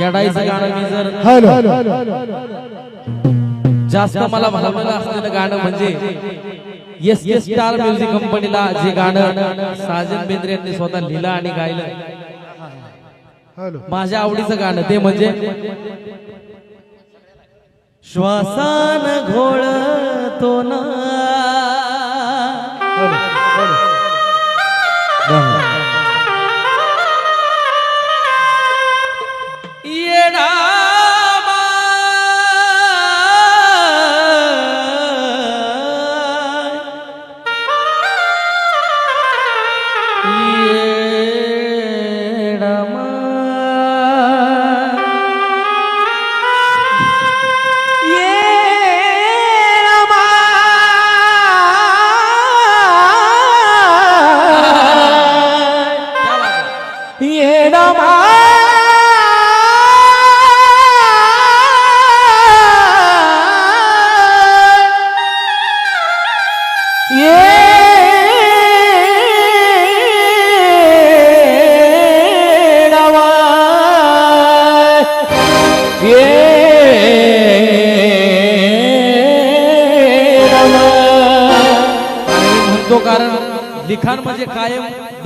येडायचं गाणं मी जर हॅलो. जास्त मला भावलेलं असलेलं गाणं म्हणजे एस एस स्टार म्युझिक कंपनीला जे गाणं साजन बेंद्रे यांनी स्वतः लिहिलं आणि गायलं. माझ्या आवडीचं गाणं ते म्हणजे श्वासान घोळतो ना.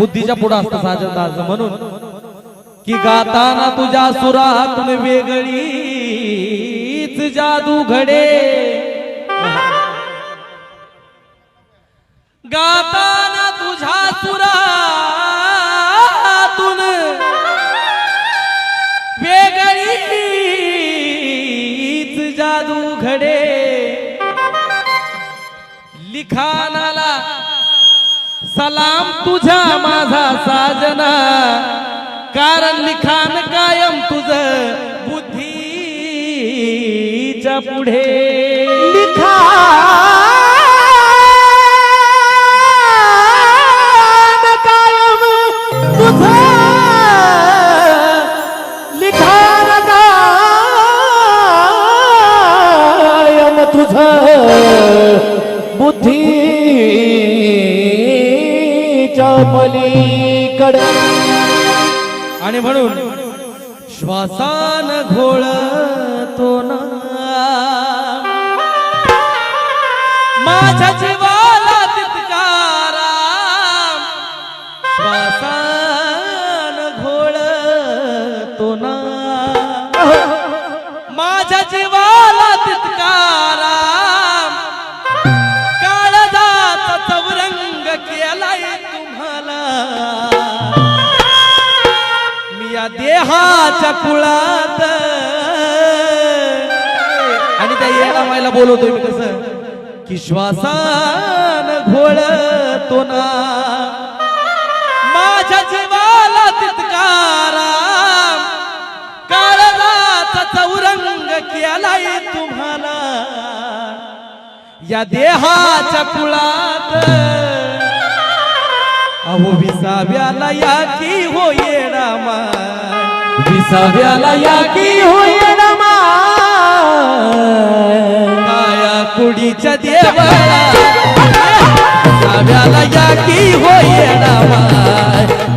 बुद्धीच्या पुढे असतं साजनदास म्हणून. की गाताना तुझ्या सुरातून वेगळीच जादू घडे. गाताना तुझ्या सुरातून वेगळीच जादू घडे. लिखाना सलाम तुझा माझा साजना. कारण लिखाण कायम तुझ बुद्धीच्या पुढे. कायम तुझं. लिखाण कायम तुझं. बुद्धी पलीकडे आणि म्हणून श्वासान घोळतो ना माझ्या आमच्या कुळात. आणि त्या येणा मायला बोलवतोय मी कसं की श्वासान घोळतो ना. माझ्या जीवाला तितकारा. काळजाचा चौरंग केलाय तुम्हाला. या देहाच्या कुळात. अहो विसाव्याला या की हो येणामा विसाव्याला या की हो माया कुडीच्या देवळा विसाव्याला या की हो येणामा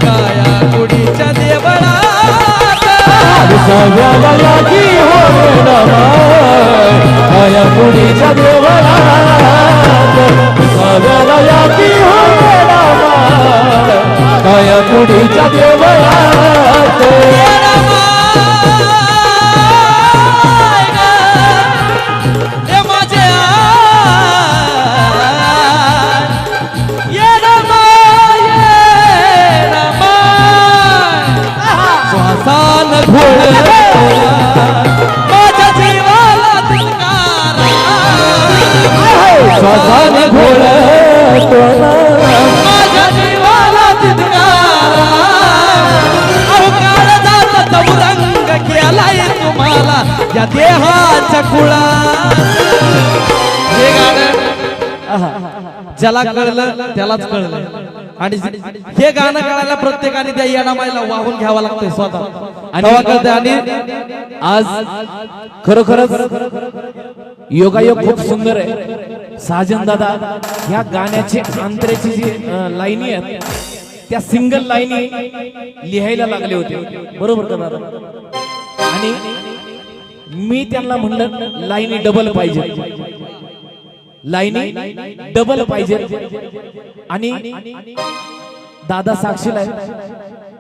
काया कुडीच्या देवळा सगळ्याला लागी हो आया पुढीच्या देवळात सगळ्याला लागी हो काया कुडीच्या देवळात माझ्या जीवाला केलाय तुम्हाला. या कुळा. हे गाणं ज्याला कळलं त्यालाच कळलं. आणि हे गाणं कळायला प्रत्येकाने त्या येणामाईला वाहून घ्यावं लागतंय स्वतः. आणि आणि आज खरोखरच योगायोग खूप सुंदर आहे. साजन दादा ह्या गाण्याचे अंतरेची जी लाईनी आहेत त्या सिंगल लाईनी लिहायला लागले होते. बरोबर का दादा? आणि मी त्यांना म्हणलं लाईनी डबल पाहिजे. लाईनी डबल पाहिजे. आणि दादा साक्षीला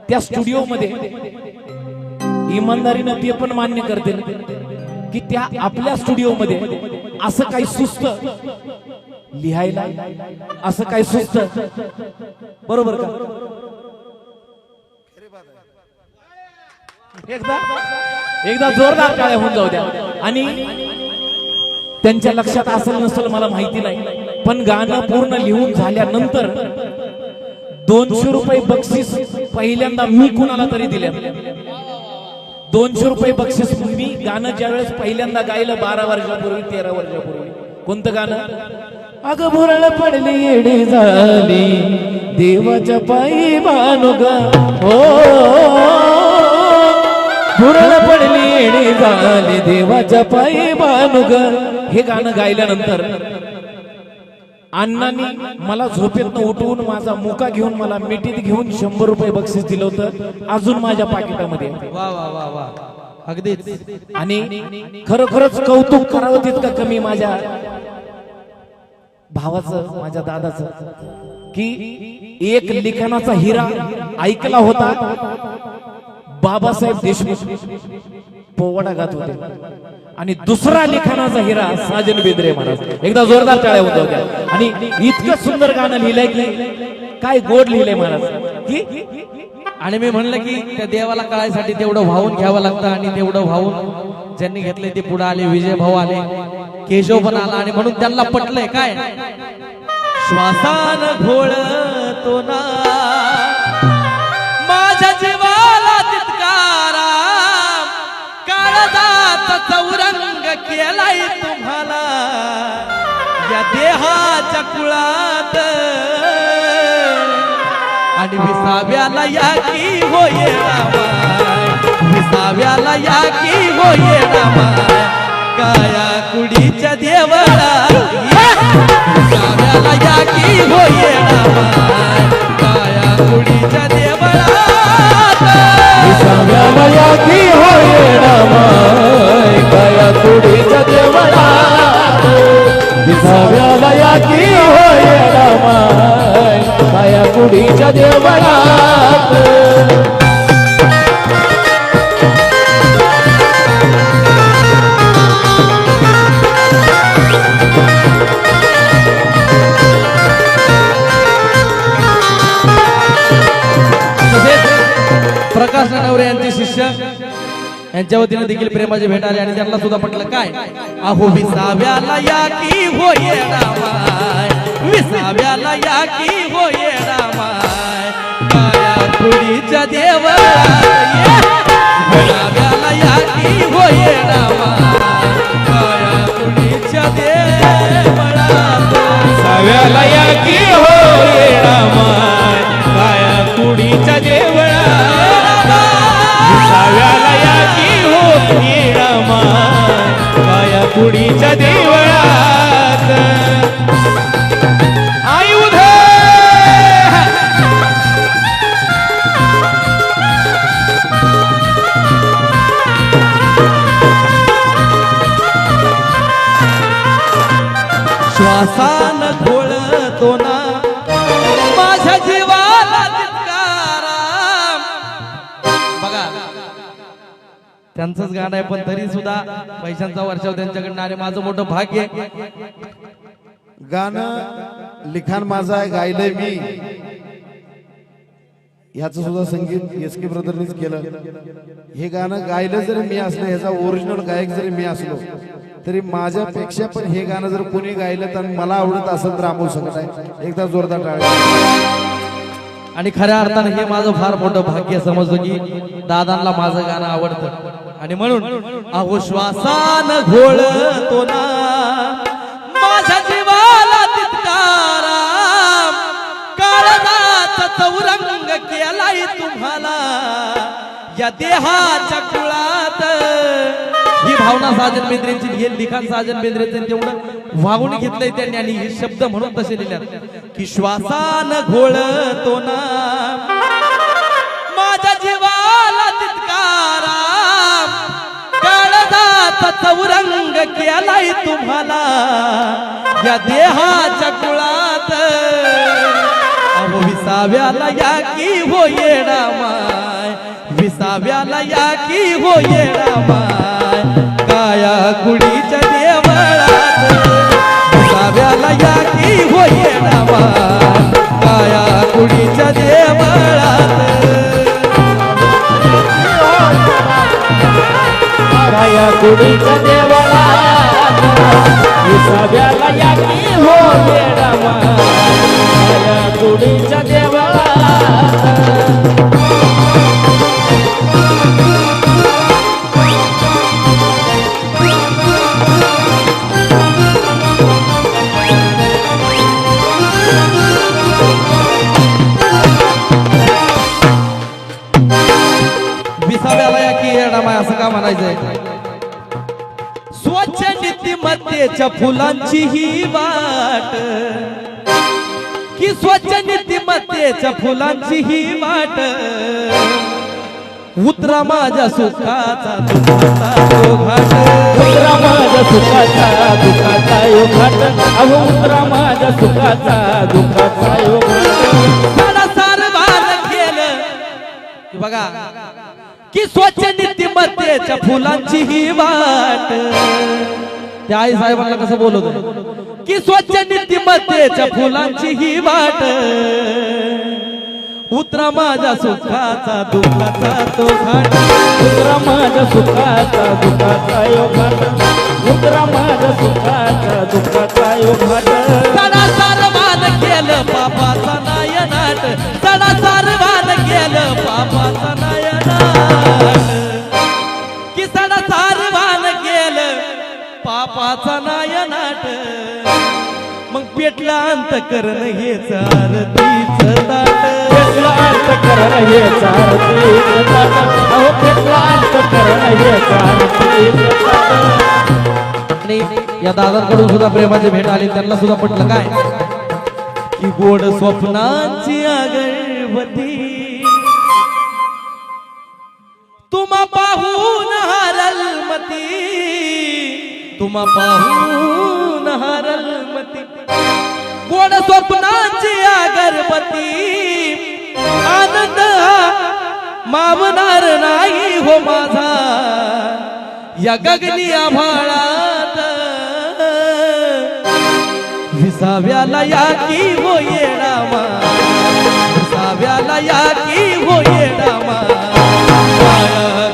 त्या स्टुडिओ मध्ये इमानदारीनं ते पण मान्य करतील की त्या आपल्या स्टुडिओ मध्ये असं काही सुस्त. लिहायला असं काही सुस्त. बरोबर का? एकदा? एकदा जोरदार काळ्या होऊन जाऊ द्या. आणि त्यांच्या लक्षात असेल नसेल मला माहिती नाही. पण गाणं पूर्ण लिहून झाल्यानंतर दोनशे रुपये बक्षीस पहिल्यांदा मी कुणाला तरी दिल्या दोनशे रुपये बक्षीस मी गाणं ज्यावेळेस पहिल्यांदा गायलं बारा वर्षापूर्वी तेरा वर्षापूर्वी. कोणतं गाणं? अगं भुरळ पडली येडे झाली. देवाच्या पायी बानुग हो. भुरळ पडली येडे झाली. देवाच्या पायी बानुग हे गाणं गायल्यानंतर अण्णांनी मला झोपेतनं उठवून माझा मुका घेऊन मला मिठीत घेऊन शंभर रुपये बक्षीस दिलं होतं. अजून माझ्या पाकिटामध्ये. आहे. वा वा वा वा. अगदीच. आणि खरोखरच कौतुक करावं तितकं कमी माझ्या भावाचं माझ्या दादाचं. की एक लिखाणाचा हिरा ऐकला होता बाबासाहेब देशमुख. पोवाडा गात होते. आणि दुसरा लिखाणाचा हिरा साजन बेद्रे महाराज. एकदा जोरदार टाळ्या होत होत्या. आणि इतकं सुंदर गाणं लिहिलंय की काय गोड लिहिलंय महाराज. की आणि मी म्हणलं की त्या देवाला कळायसाठी तेवढं वाहून घ्यावं लागतं आणि तेवढं वाहून ज्यांनी घेतले ते पुढे आले विजय भाऊ आले केशव पण आला आणि म्हणून त्यांना पटलंय काय? श्वासान घोळतो ना केलाय तुम्हाला? या देहाच्या कुळात. आणि विसाव्याला या की होय रामाय विसाव्याला या की होय रामाय काया कुडीच्या देवाला विसाव्याला या की होय रामाय काया कुडीच्या देवाला विसाव्याला या की होय रामा? काया कुडीच्या देवळात विसाव्याला की होय रामा माया कुडीच्या देवळा यांच्या वतीने देखील प्रेमाचे भेट आले आणि त्यांना सुद्धा पटलं काय? अहो विसाव्याला या की होय रामाय विसाव्याला या की होय रामाय काया कुडीच्या देवळा विसाव्याला या की होय रामाय काया कुडीच्या देवळा विसाव्याला या की होय रामाय काया कुडीच्या देवळा की होय काया कुडीच्या देवळात आयुध श्वासान त्यांचंच गाणं आहे पण तरी सुद्धा पैशांचा वर्षाव त्यांच्याकडनं अरे माझं मोठं भाग्य आहे. गाणं लिखाण माझं आहे गायलंय मी. ह्याचं सुद्धा संगीत एस के ब्रदरनीच केलं. हे गाणं गायलं जरी मी असलं ह्याचा ओरिजिनल गायक जरी मी असलो तरी माझ्यापेक्षा पण हे गाणं जर कोणी गायलं तर मला आवडत असेल तर अमोल सकट आहे. एकदा जोरदार टाळ्या आणि खऱ्या अर्थानं हे माझं फार मोठं भाग्य समजतो की दादांना माझं गाणं आवडतं. आणि म्हणून अहो श्वासान घोळतो ना. माझ्या जीवाला तितकारा. काळजाचा चौरंग केलाय तुम्हाला. या देहाच्या कुळात. ही भावना साजन बेंद्रेची हे लिखाण साजन बेंद्रेचं तेवढं वाहून घेतलंय त्यांनी आणि हे शब्द म्हणून तसे लिहिल्यात. की श्वासान घोळतो ना. चौरंग केलाय तुम्हाला? या देहाच्या कुळात. अहो विसाव्याला या की हो येडा माय विसाव्याला या की हो येडा माय काया कुडीच्या देवळात. विसाव्याला या की हो येडा माय काया कुडीच्या देवळात. या कुडीच्या देवाला विसाव्याला या की हो येडामा कुडीच्या देवाला या असं का म्हणायचंय? नीतिमत्तेच्या फुलांची ही वाट. की स्वच्छ नीतिमत्तेच्या फुलांची ही वाट. उतरा माझ्या सुखाचा दुखाचा तो घाट. उतरा माझ्या सुखाचा दुखाचा घाट. अहो उतरा माझ्या सुखाचा दुखाचा घाट. सारा सारवान केलं. की बघा. की स्वच्छ नीतिमत्तेच्या फुलांची ही वाट. त्या आई साहेबांना कसं बोलवतो? की स्वच्छ नीतिमत्तेच्या फुलांची ही वाट. उतरा माझ्या सुखाचा दुःखाचा तो घाट. उतरा माझ्या सुखाचा दुखाचा यो घाट. उतरा माझ्या सुखाचा दुखाचा यो घाट. सदा सर्वान केलं पापाचा नायनाट. सदा सर्वान केलं पापाचा नायनाट. करण हेच आरतीच ताट करण हे चारतीच ताट अहो करण हे चारतीच ताट आणि या दादांकडून सुद्धा प्रेमाची भेट आली त्यांना सुद्धा पटलं काय? की गोड स्वप्नांची अगरबती तुम्हा पाहून हरल मती तुम्हा पाहून स्वप्नाची अगरबती आनंद मावणार नाही हो माझा. या गगनी आभाळात विसाव्याला या की हो येणामा विसाव्याला या की हो येणामा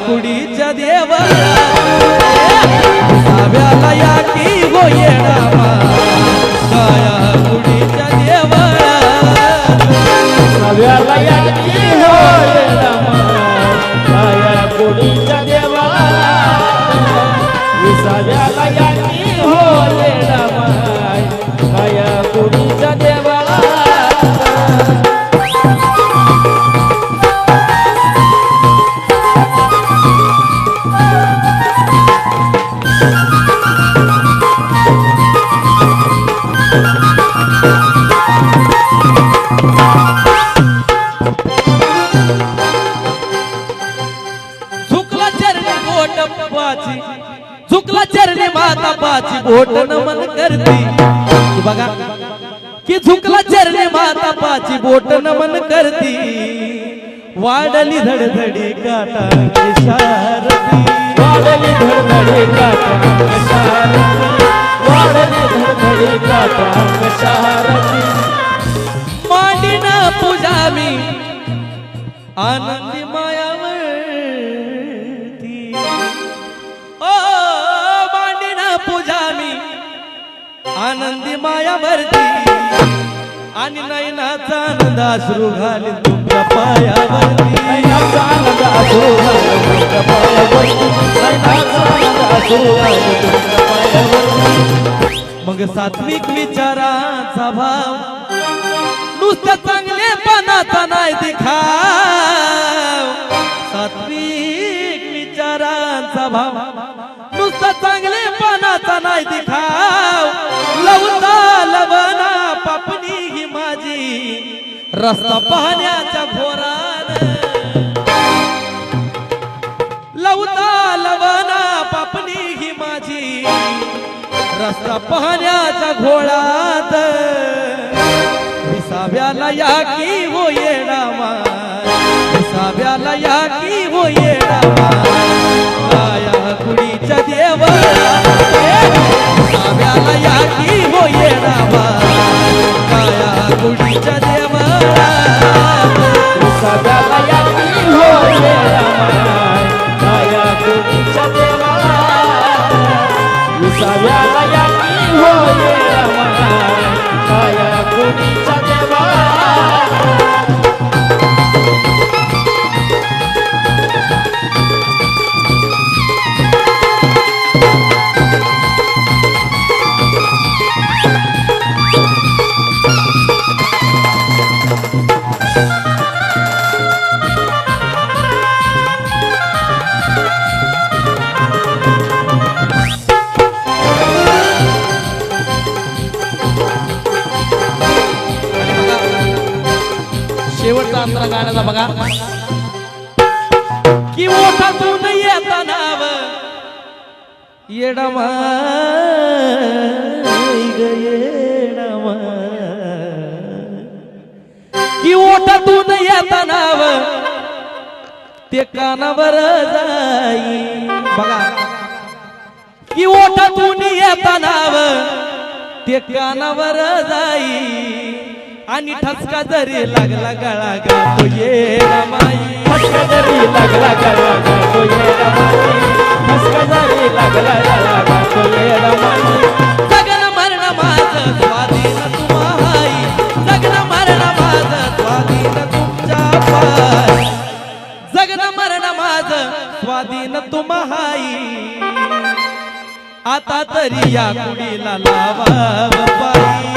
कुडीच्या देवा विसाव्याला या की हो येणामा देवळा वाढली धडधडी काटा वाढली धडधडी काटा वाढली धडधडी काटा कशारती मांडीन पूजा मी आनंदी मायावरती. ओ मांडीन पूजा मी आनंदी मायावरती. आणि नयनाचा आनंद अश्रू घालीन मग सात्विक विचाराचा भाव नुसत्या चांगलेपणाचा नाही दिखाव. सात्विक विचाराचा भाव नुसतं चांगले पणाचा नाही दिखाव. लवता लवना रस्ता पाहण्याच्या घोरान. लवता लवना पापणी ही माझी. रस्ता पाहण्याच्या घोळात. विसाव्याला या की हो येणामा विसाव्याला या की हो येणामा माया कुडीच्या देवा विसाव्याला या की हो येणामा माया कुडीच्या देवा Allah की येता नाव ते कानावर जाई. बघा. की ओठातून येता नाव ते कानावर जाई. आणि ठसका जरी लागला गळा गातो ये रमाई ठसका जरी लागला गळा गातो ये रमाई. ठसका जरी लागला गळा गातो ये रमाई. जगन मरण माझं स्वाधीन तू. तुमच्या पाय जगन मरण माझ स्वाधीन तुम्हाई आता तरी या कुडीला लावा पायी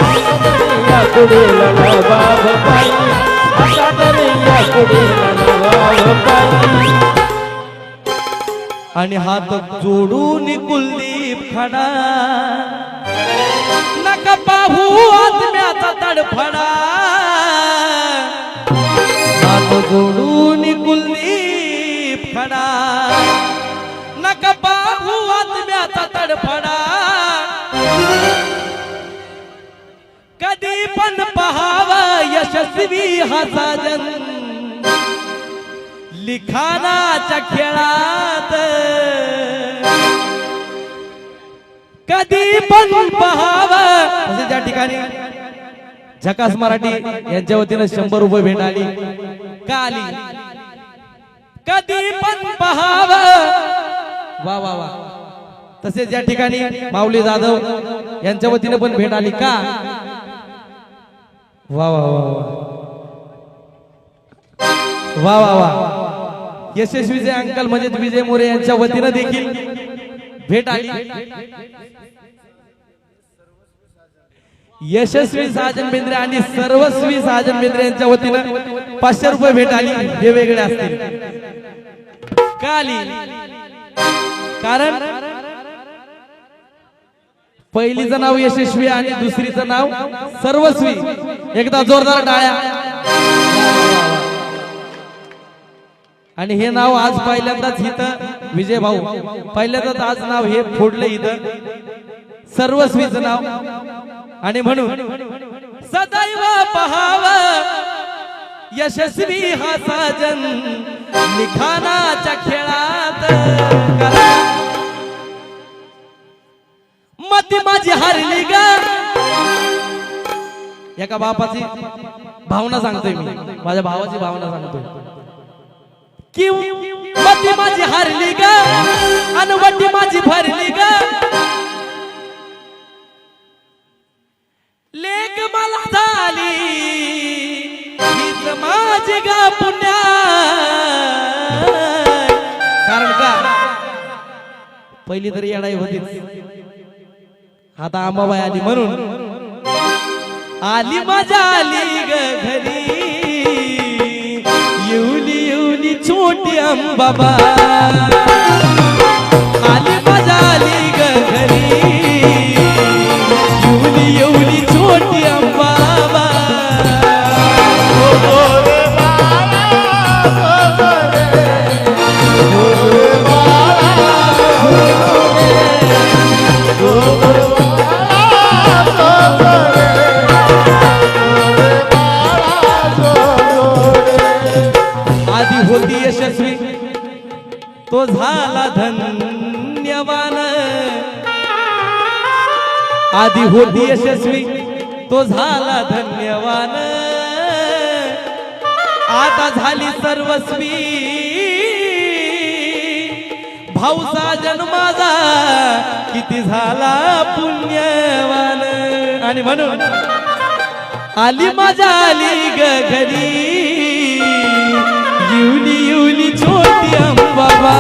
या कुडीला नवाब बाई. आता तरी या कुडीला नवाब बाई. आणि हात जोडून कुलदीप खडा कुलदीप खडा नका पाहू आत्म्याचा तडफडा. कधी पण पहावा यशस्वी हा साजन लिखाणाच्या खेळात. कधी पण पहावं. तसेच ठिकाणी झकास मराठी यांच्या वतीनं शंभर रुपये भेट आली. काली कधी पण पहावं. वा वा वा. तसेच या ठिकाणी माऊली जाधव यांच्या वतीनं पण भेट आली का? वा वा वा वा. वा वा वा. यशस्वीचे अंकल म्हणजे विजय मोरे यांच्या वतीनं देखील भेट आली. यशस्वी साजन बेंद्रे आणि सर्वस्वी साजन बेंद्रे यांच्या वतीनं पाचशे रुपये भेट आली. हे वेगळे असतील. का आली कारण पहिलीचं नाव यशस्वी आणि दुसरीचं नाव सर्वस्वी. एकदा जोरदार टाळ्या. आणि हे नाव आज पहिल्यांदाच इथं विजय भाऊ. पहिल्यांदाच आज नाव हे फोडलं इथं. सर्वस्वीचं नाव. आणि म्हणून. सदैव पहाव यशस्वी हा साजन लिखाणाच्या खेळात. मती माझी हरली ग. एका बापाची भावना सांगतोय मी. माझ्या भावाची भावना सांगतोय. कि मती माझी हरली ग. आणि माझी भरली ग. पहिली तरी येणाई होती आता आंबाबाई आली म्हणून. आली मजा आली ग घरी. येऊली येऊली छोटी अंबाबा आली मजा आली घरी. तो झाला धन्यवान. आधी होती यशस्वी तो झाला धन्यवान. आता झाली सर्वस्वी. भाऊचा जन्माचा किती झाला पुण्यवान. आणि म्हणून आली माझ्या आली ग घरी. युली छोटी अंबाबा.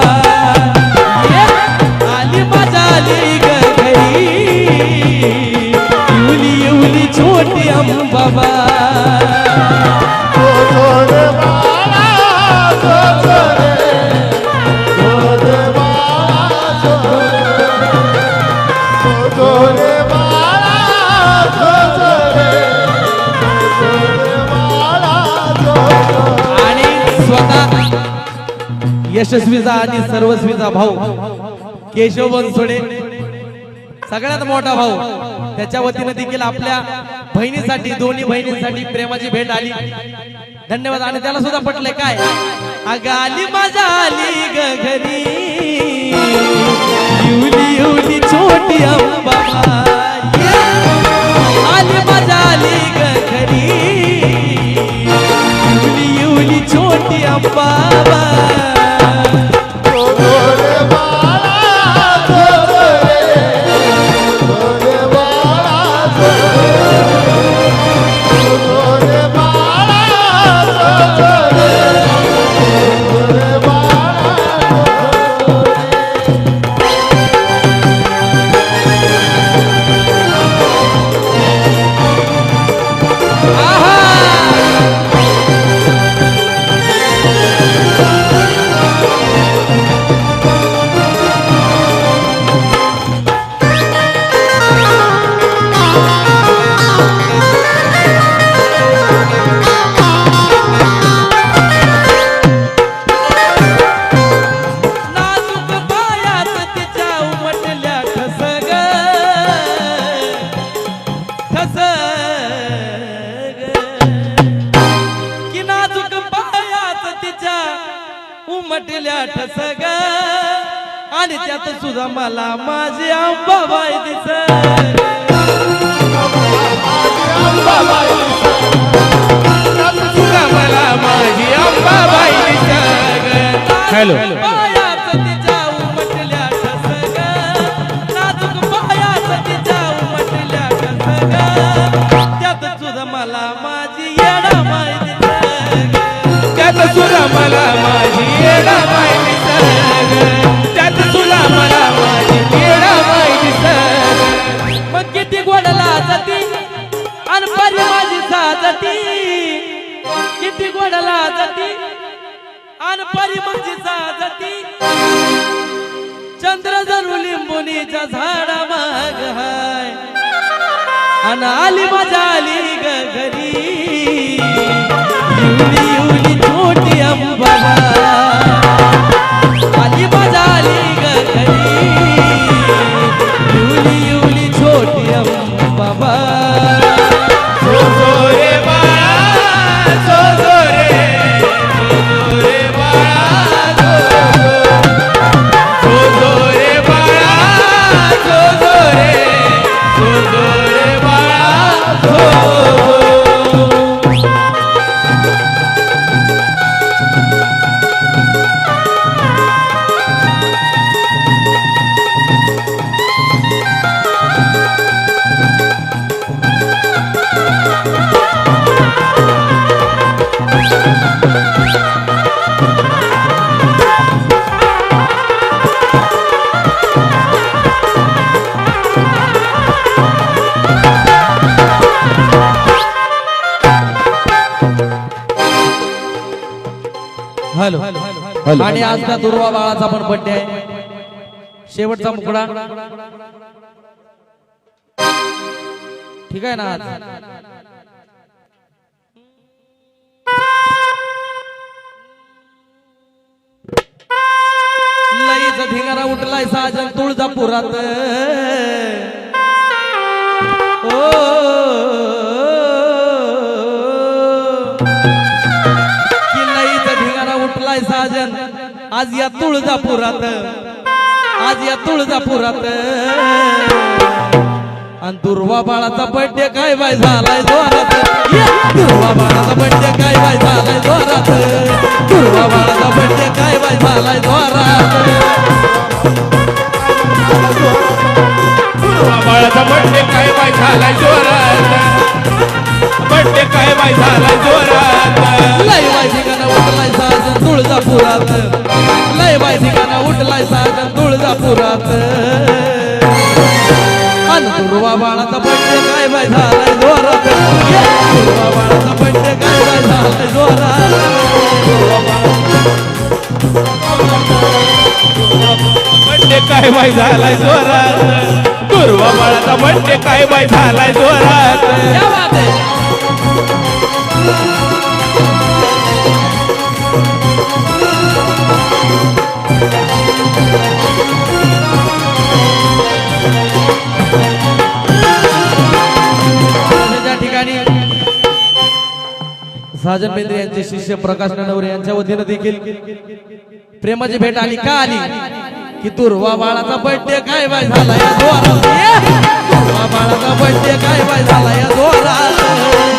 आली माझ्या आली ग घरी युली छोटी अंबाबा. यशस्वीचा आणि सर्वस्वीचा भाऊ. केशव बनसोडे सगळ्यात मोठा भाऊ. त्याच्या वतीने देखील आपल्या बहिणीसाठी दोन्ही बहिणींसाठी प्रेमाची भेट आली. धन्यवाद. आणि त्याला सुद्धा पटलंय काय? अग आली आली घरी. युली युली छोटी आली मजा आली घरी. युली युली छोटी अंबाबा सुद्धा मला माझी येडा त्यात मला माझी येडा त्यात मला माझी येडा मग किती गोडला जाती? आणि माझी साजती. किती गोडला जाती? आणि माझी जाती चंद्र जणू लिंबुनीच्या झाडा माग हाय. आणि आली माझ्या आली ग घरी. युली युली छोटी अंबाबा आणि दुर्वा बाळाचा पण बड्डे आहे. शेवटचा मुकडा. ठीक आहे ना लईचा लईच धिंगारा उठलाय साजन तुळजापुरात. ओ. आज या तुळजापुरात. आज या तुळजापुरात. आणि दुर्वा बाळाचा बड्डे काय बाय झालाय जोरात. दुर्वा बाळाचा बड्डे काय बाय झालाय जोरात. दुर्वा बाळाचा बड्डे काय बाय झालाय जोरात. बाळाचा बड्डे काय बाय झालाय जोरात. बड्डे काय बाय झालाय जोरात. लय बाय ठिकाणा उठलाय साजन तुळजापुरात. बाय ठिकाणा उठलाय साजन तुळजापुरात. अन दुर्वा बाळाचा बड्डे काय बाय झालाय जोरात! दुर्वा बाळाचा बड्डे काय बाय झालाय जोरात. बड्डे काय बाय झालाय जोरात. दुर्वा बाळाचा बड्डे काय बाय झालाय जोरात. साजन बेंद्रे यांचे शिष्य प्रकाश नवरे यांच्या वतीनं देखील प्रेमाची भेट आली. का आली? की दुर्वा बाळाचा बर्थडे काय बाय झाला या! दुर्वा बाळाचा बर्थडे काय बाय झाला या जोरात?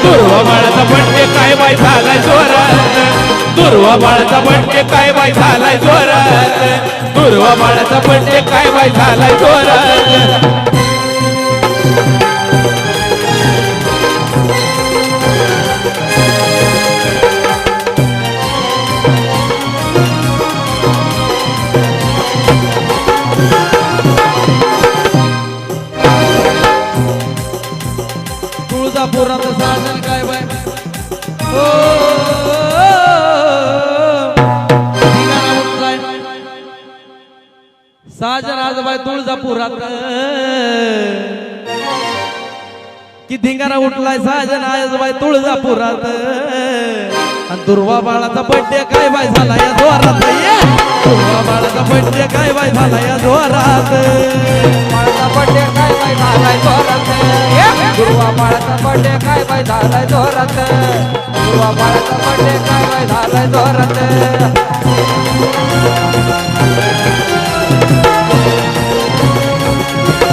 दुर्वा बाळाचा बड्डे काय बाय झालाय जोरात? दुर्वा बाळाचा बड्डे काय बाय झालाय जोरात? दुर्वा बाळाचा बड्डे काय बाय झालाय जोरात. पुरात तुळजापुरात कि धिंगाणा उठलाय साजन आज बाय तुळजापुरात. आणि दुर्वा बाळाचा बड्डे काय बाय झाला या जोरात? ये! दुर्वा बाळाचा बड्डे काय बाय झाला या जोरात? बाळाचा बर्थडे काय बाय झालाय जोरात? गुरुवा बाळाचा बर्थडे काय बाय झालाय जोरात? गुरुवा बाळाचा बर्थडे काय बाय झालाय जोरात?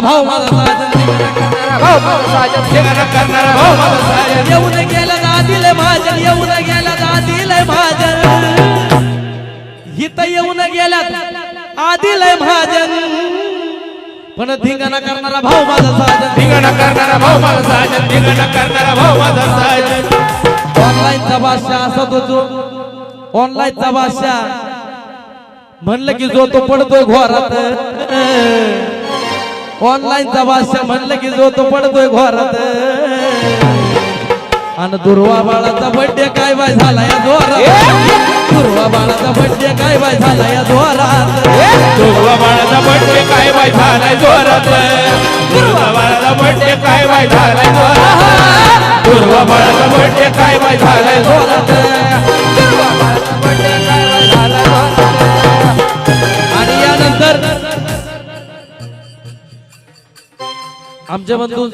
माझा साजन येऊन गेला दादिले माझ्या येऊन गेला दादिले माझ्या हित येऊन गेल्यात आदिलय महाजन पण धिंगाणा करणारा भाऊ माझा साजन ठिकाणा करणारा भाऊ माझा साजन ठिकाणा करणारा भाऊ माझा साजन ऑनलाईनचा भाषा असा तो जो ऑनलाईनचा भाषा म्हणलं की जो तो पडतोय घोरात ऑनलाईनचा भाषा म्हणलं की जो तो पडतोय घोरात. आणि दुर्वा बाळाचा बड्डे काय बाय झाला या जोरात? दुर्वा बाळाचा बड्डे काय बाय झाला या जोरात? दुर्वा बाळाचा बड्डे काय बाय झालाय जोरात? दुर्वा बाळाचा बड्डे काय बाय झालाय जोरात? दुर्वा बाळाचा बड्डे काय बाय झालाय जोरात? आणि यानंतर आमच्या बंधू